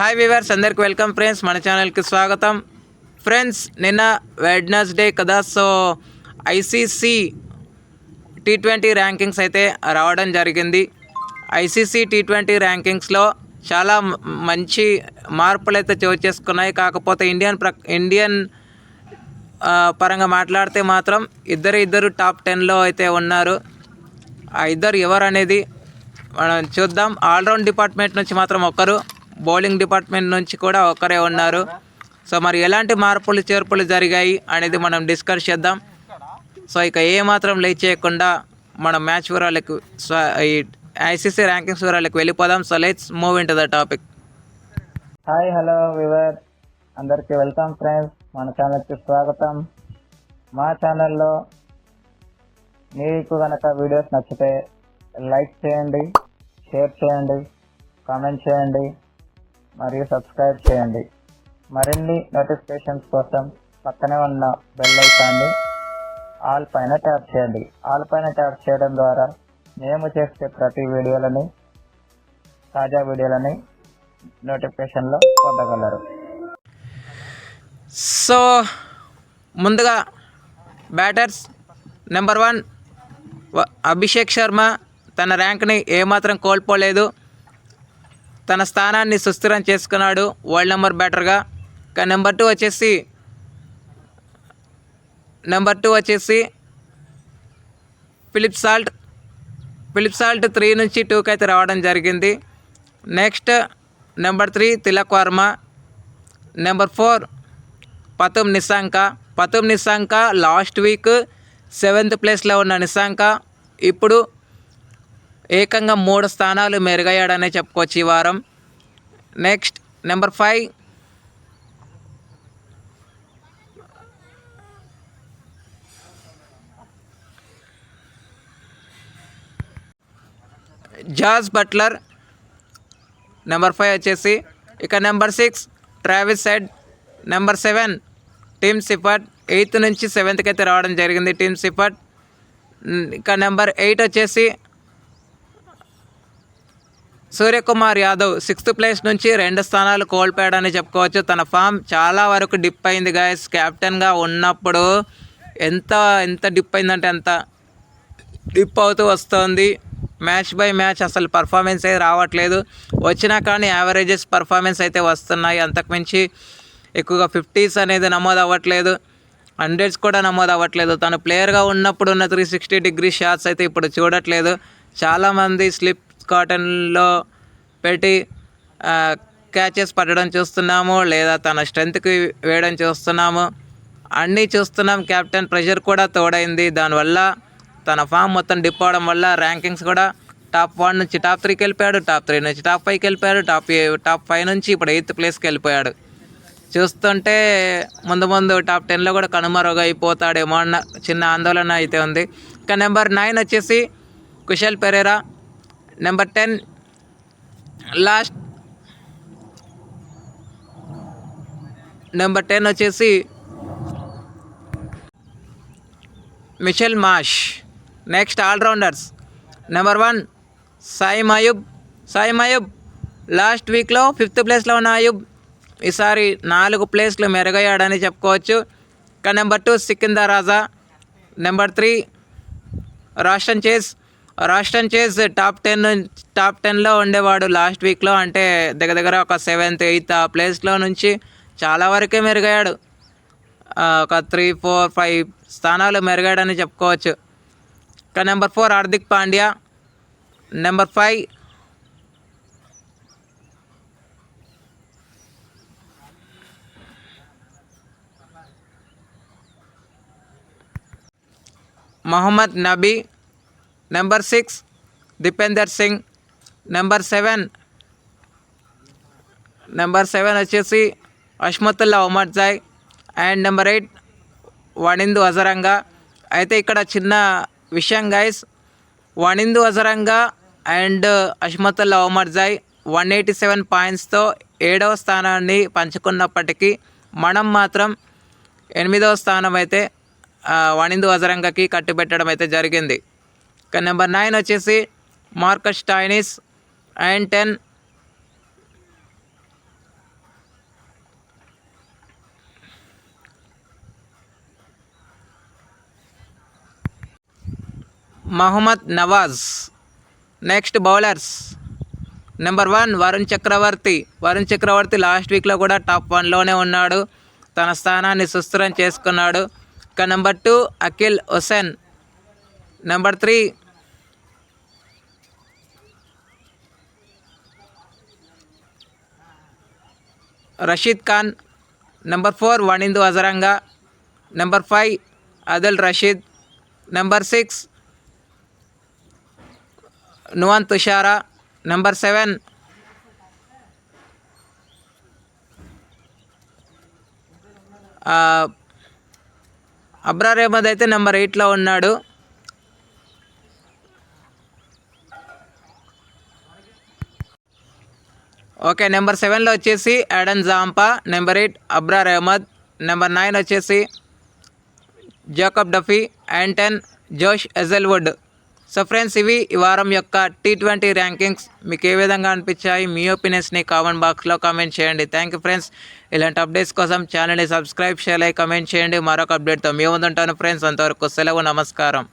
Hi viewers అందరికి welcome friends మన ఛానల్కి స్వాగతం. ఫ్రెండ్స్ నిన్న వెడ్నెస్డే కదా. So ICC T twenty rankings అయితే రావడం జరిగింది. ఐసీసీ టీ ట్వంటీ ర్యాంకింగ్స్లో చాలా మంచి మార్పులు అయితే చోటు చేసుకున్నాయి. కాకపోతే ఇండియన్ ప్ర ఇండియన్ పరంగా మాట్లాడితే మాత్రం ఇద్దరు ఇద్దరు టాప్ టెన్లో అయితే ఉన్నారు. ఆ ఇద్దరు ఎవరు అనేది మనం చూద్దాం. ఆల్రౌండ్ డిపార్ట్మెంట్ నుంచి మాత్రం ఒకరు బౌలింగ్ డిపార్ట్మెంట్ నుంచి కూడా ఒకరే ఉన్నారు. సో మరి ఎలాంటి మార్పులు చేర్పులు జరిగాయి అనేది మనం డిస్కస్ చేద్దాం. సో ఇక ఏ మాత్రం లేట్ చేయకుండా మనం మ్యాచ్ వివరాలకు ఈ ఐసీసీ ర్యాంకింగ్స్ వివరాలకు వెళ్ళిపోదాం. So let's move in to the topic hi hello viewer అందరికీ వెల్కమ్ ఫ్రెండ్స్. మన ఛానల్కి స్వాగతం. మా ఛానల్లో మీకు కనుక వీడియోస్ నచ్చితే లైక్ చేయండి షేర్ చేయండి కామెంట్ చేయండి. మరియు సబ్స్క్రైబ్ చేయండి. మరిన్ని నోటిఫికేషన్స్ కోసం పక్కనే ఉన్న బెల్ ఐకాన్ని ఆల్ పైన ట్యాప్ చేయండి. ఆల్ పైన ట్యాప్ చేయడం ద్వారా మేము చేసే ప్రతి వీడియోలని తాజా వీడియోలని నోటిఫికేషన్లో పొందగలరు. సో ముందుగా batters number one Abhishek Sharma తన ర్యాంక్ని ఏమాత్రం కోల్పోలేదు. తన స్థానాన్ని సుస్థిరం చేసుకున్నాడు. వరల్డ్ నెంబర్ బ్యాటర్గా కానీ నెంబర్ టూ వచ్చేసి నెంబర్ టూ వచ్చేసి Philip Salt Philip Salt three నుంచి టూకి అయితే రావడం జరిగింది. Next number three Tilak Varma. Number four Pathum Nissanka. Pathum Nissanka last week seventh ప్లేస్లో ఉన్న నిశాంక. ఇప్పుడు ఏకంగా మూడు స్థానాలు మెరుగయ్యాడనే చెప్పుకోవచ్చు ఈ వారం. Next number five. Jos Buttler number five వచ్చేసి. ఇక number six Travis Head number seven Tim Seifert eighth నుంచి సెవెంత్కి అయితే రావడం జరిగింది టీమ్ సిఫట్ ఇక నెంబర్ ఎయిట్ వచ్చేసి సూర్యకుమార్ యాదవ్ సిక్స్త్ ప్లేస్ నుంచి రెండు స్థానాలు కోల్పోయాడని చెప్పుకోవచ్చు. తన ఫామ్ చాలా వరకు డిప్ అయింది గాయస్. కెప్టెన్గా ఉన్నప్పుడు ఎంత ఎంత డిప్ అయిందంటే అంత డిప్ అవుతూ వస్తుంది. మ్యాచ్ బై మ్యాచ్ అసలు పర్ఫార్మెన్స్ అయితే రావట్లేదు. వచ్చినా కానీ యావరేజెస్ పర్ఫార్మెన్స్ అయితే వస్తున్నాయి. అంతకుమించి ఎక్కువగా ఫిఫ్టీస్ అనేది నమోదు అవ్వట్లేదు. హండ్రెడ్స్ కూడా నమోదు అవ్వట్లేదు. తను ప్లేయర్గా ఉన్నప్పుడు ఉన్న త్రీ సిక్స్టీ డిగ్రీ షాట్స్ అయితే ఇప్పుడు చూడట్లేదు. చాలామంది స్లిప్ కాటన్లో పెట్టి క్యాచెస్ పట్టడం చూస్తున్నాము లేదా తన స్ట్రెంత్కి వేయడం చూస్తున్నాము. అన్నీ చూస్తున్నాం. కెప్టెన్ ప్రెషర్ కూడా తోడైంది. దానివల్ల తన ఫామ్ మొత్తం డిప్ అవడం వల్ల ర్యాంకింగ్స్ కూడా టాప్ వన్ నుంచి టాప్ త్రీకి వెళ్ళిపోయాడు. టాప్ త్రీ నుంచి టాప్ ఫైవ్కి వెళ్ళిపోయాడు. టాప్ టాప్ ఫైవ్ నుంచి ఇప్పుడు ఎయిత్ ప్లేస్కి వెళ్ళిపోయాడు. చూస్తుంటే ముందు ముందు టాప్ టెన్లో కూడా కనుమరుగైపోతాడేమో అన్న చిన్న ఆందోళన అయితే ఉంది. ఇంకా నెంబర్ నైన్ వచ్చేసి Kusal Perera. Number ten last number ten వచ్చేసి Mitchell Marsh next all-rounders number one Saim Ayub Saim Ayub last వీక్లో ఫిఫ్త్ ప్లేస్లో ఉన్న అయూబ్ ఈసారి నాలుగు ప్లేస్లు మెరుగయ్యాడని చెప్పుకోవచ్చు. ఇంకా number two Sikandar Raza. Number three Roston Chase Roston చేస్ టాప్ టెన్ టాప్ టెన్లో ఉండేవాడు లాస్ట్ వీక్లో అంటే దగ్గర దగ్గర ఒక సెవెంత్ ఎయిత్ ఆ ప్లేస్లో నుంచి చాలా వరకే మెరుగయ్యాడు. ఒక త్రీ ఫోర్ ఫైవ్ స్థానాలు మెరుగాడని చెప్పుకోవచ్చు. ఇంకా number four Hardik Pandya. Number five Mohammad Nabi. Number six Dipendra Singh. Number seven number seven వచ్చేసి Azmatullah Omarzai. And number eight Wanindu Hasaranga. అయితే ఇక్కడ చిన్న విషయం guys Wanindu Hasaranga and Azmatullah Omarzai one eighty seven పాయింట్స్తో ఏడవ స్థానాన్ని పంచుకున్నప్పటికీ మనం మాత్రం ఎనిమిదవ స్థానం అయితే వణిందు అజరంగకి కట్టుబెట్టడం అయితే జరిగింది. ఇంకా నెంబర్ నైన్ వచ్చేసి Marcus Stoinis and ten. Mohammad Nawaz. Next bowlers. Number one Varun Chakravarthy. Varun Chakravarthy last వీక్లో కూడా టాప్ వన్లోనే ఉన్నాడు. తన స్థానాన్ని సుస్థిరం చేసుకున్నాడు. ఇక number two Akeal Hosein number three Rashid Khan number four Wanindu Hasaranga number five Adil Rashid number six Nuwan Thushara number seven Abrar Ahmed అయితే number ఎయిట్లో ఉన్నాడు. ఓకే నెంబర్ సెవెన్లో వచ్చేసి Adam Zampa number eight Abrar Ahmed number nine వచ్చేసి Jacob Duffy and ten Josh Hazlewood. So friends ఇవి ఈ వారం యొక్క టీ ట్వంటీ ర్యాంకింగ్స్. మీకు ఏ విధంగా అనిపించాయి? మీ ఒపీనియన్స్ని కామెంట్ బాక్స్లో కామెంట్ చేయండి. Thank you friends. ఇలాంటి అప్డేట్స్ కోసం ఛానల్ని సబ్స్క్రైబ్ చేయాలి కమెంట్ చేయండి. మరొక అప్డేట్తో మీ ముందుంటాను ఫ్రెండ్స్. అంతవరకు సెలవు నమస్కారం.